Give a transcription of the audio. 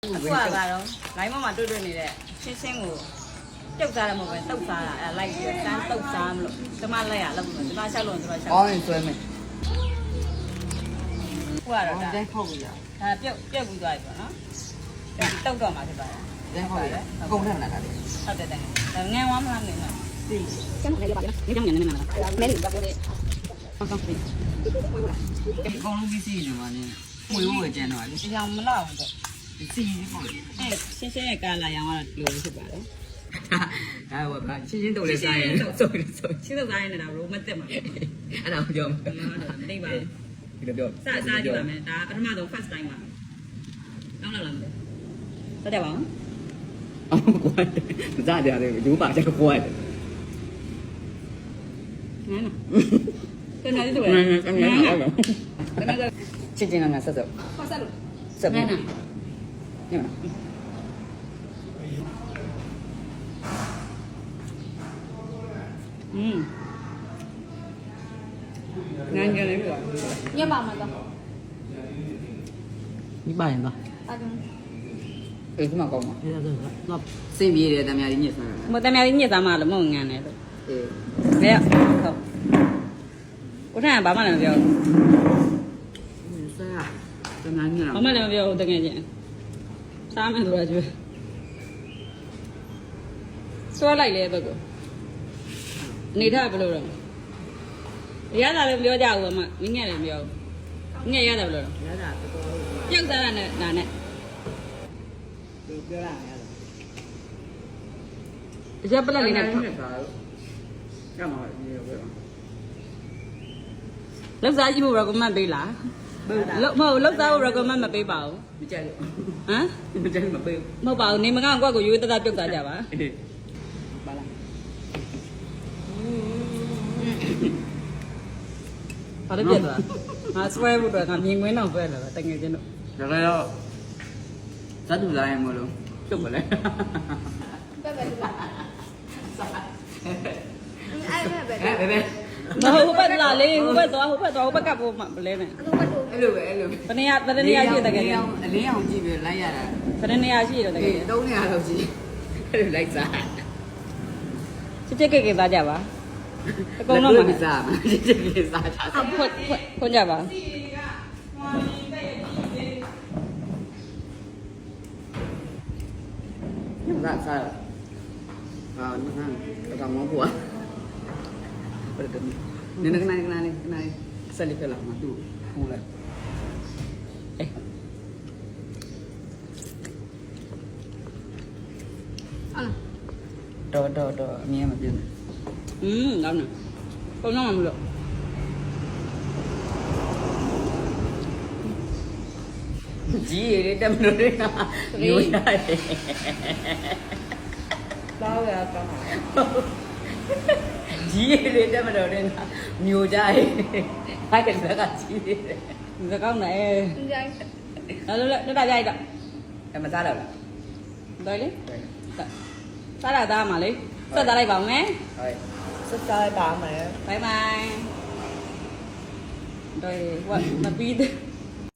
အခုကတော့လိုင်းမမှာတွေ့တွေ့နေတဲ့ရှင်းရှင်းကိုပြုတ်စားတယ်မဟုတ်ပဲတုတ်စားတာအဲလိုက်ပြီးတန်းတုတ်စားမလို့ကျမလက်ရလောက်လို့ကျမရှောက်လို့ကျမရှောက်အောင်းရင်ဆွဲမယ်ခုကတော့ဒါတိုင်းဖောက်ရဒါပြုတ်ပြုတ်ပြီးသွားပြီပေါ့နော်တုတ်တော့မှာဖြစ်ပါတယ်တိုင်းဖောက်ရအကုန်ထက်လာတာလေဟုတ်တယ်တဲ့ဒါငန်ဝမ်းမလားမသိဘူးသိကျမလည်းရပါတယ်ဒီကြောင့်ငန်နေမှာလားမဲလို့ပြောတယ်ဟုတ်ကောင်းပြီအကုန်လုံးပြီးစီးနေမှာနေမွေဝဲကျန်တော့လေဒီကြောင်မလောက်ဘူး တော့စီးပေါ့လေအဲရှင်းရှင်းရဲ့ကာလာရောင်ကတော့ဒီလိုဖြစ်ပါတယ်ဒါဟောဗျချင်းချင်းတုတ်လဲစားရင်ဆိုဆိုရှင်းတော့စားရင်လည်းဒါဘလို့မတက်မှာအဲ့ဒါကိုပြောမှာသိပါဘူးဒီလိုပြောစစားကြည့်ပါမယ်ဒါပထမဆုံး first time ပါတောင်းလောက်လာမယ်တက်တယ်ပါဦးအော်ကွာဇာတယ်လေယူပါချက်ကွာတယ်ငန်းနော်တနေ့တူပဲငန်းငန်းငန်းဟုတ်ပါတနေ့ကချစ်ချင်းကငါဆက်ဆက်ဖတ်ဆက်လို့ဆက်ငပြီးန်း နော်ညမอืมငန်းကြလေးပြောညပါမှာတော့ဒီပါရင်ပါအတုံးအေးဒီမှာကောင်းပါအဲ့ဒါဆိုတော့စင်ပြေတယ်တမယာကြီးညစ်ဆန်းမတမရီညစ်သားမ လို့မဟုတ်ငန်းတယ်လို့အေးလေဟုတ်ကိုထန်ဘာမှလည်းမပြောဆရာတမယာကြီးဘာမှလည်းမပြောတကယ်ချင်းစားမယ်ဆိုတာကျွေးစွဲလိုက်လေတော့ကိုအနေထားဘယ်လိုတော့ရတာလည်းပြောကြဘူးအမမင်းငယ်လည်းပြောငယ်ရတယ်ဘယ်လိုတော့ရတာတော်တော်ပြုတ်စားတာနဲ့နာနဲ့ပြောရမယ်တကြပလက်လေးနဲ့နဲ့ပါကမှာဒီလိုပဲလောက်စားကြည့်ဖို့ recommend ပေးလား လောက်မဟုတ်လောက်စားဖို့ recommend မပေးပါဘူးမကြိုက်လို့ဟမ်မကြိုက်မပေးမဟုတ်ပါဘူးနေမကောင်ကွက်ကိုရွေးတသားပြုတ်သွားကြပါအေးပါလားဘာလို့ပြတ်သွားငါဆွဲဖို့တော့ငါမြင်ကွင်းတော့ဆွဲလာတာတကယ်ချင်းတို့ဒါကြတော့သတ်တူလာရင်မလို့ပြုတ်ပါလေပဲပဲလို့အဲ့ပဲပဲအဲဘယ်ဘယ် မဟုတ်ဟိုဘက်လာလေဟိုဘက်သွားဟိုဘက်သွားဟိုဘက်ကပို့မလဲနဲ့အတုံးပတ်လို့အဲ့လိုပဲအဲ့လိုပဲဘယ်နေရာဘယ်နေရာရှိတကယ်ချင်းအလင်းအောင်ကြည့်ပြီးလိုက်ရတာဘယ်နေရာရှိတော့တကယ်အေးချင်းတုံးနေရတော့ကြည့်အဲ့လိုလိုက်စားချစ်ချစ်ကိတ်ကိတ်သားကြပါအကုန်လုံးမမှာစားမကြည့်ကြည့်စားချာအဖွက်ဖွက်ဖွင့်ကြပါစားစားအာနန်းကတော့မဟုတ်ဘူး ဘယ်လိုလဲနင်းကနေကနေကနေဆက်လိဖလာမတူဟုတ်လားအေးဟုတ်လားတော့တော့တော့အမြင်မပြင်းอืม ကောင်းတယ်ပုံတော့မလို့ကြီးရတဲ့မလို့ရတာမျိုးရတယ်လောရကောင်းပါကြီးရတဲ့မလို့ရတာမျိုးကြရဲဟာကလည်းကကြီးတယ်ဒီကောင်းတယ်ဒီတိုင်းလာလာလာတက်ကြိုက်တော့အမစားတော့လားတော်လေစားရသားမှာလေဆက်သားလိုက်ပါမယ်ဟုတ်စစားပါမယ်ဘိုင်ဘိုင်တော်ဝတ်မပြီးသေး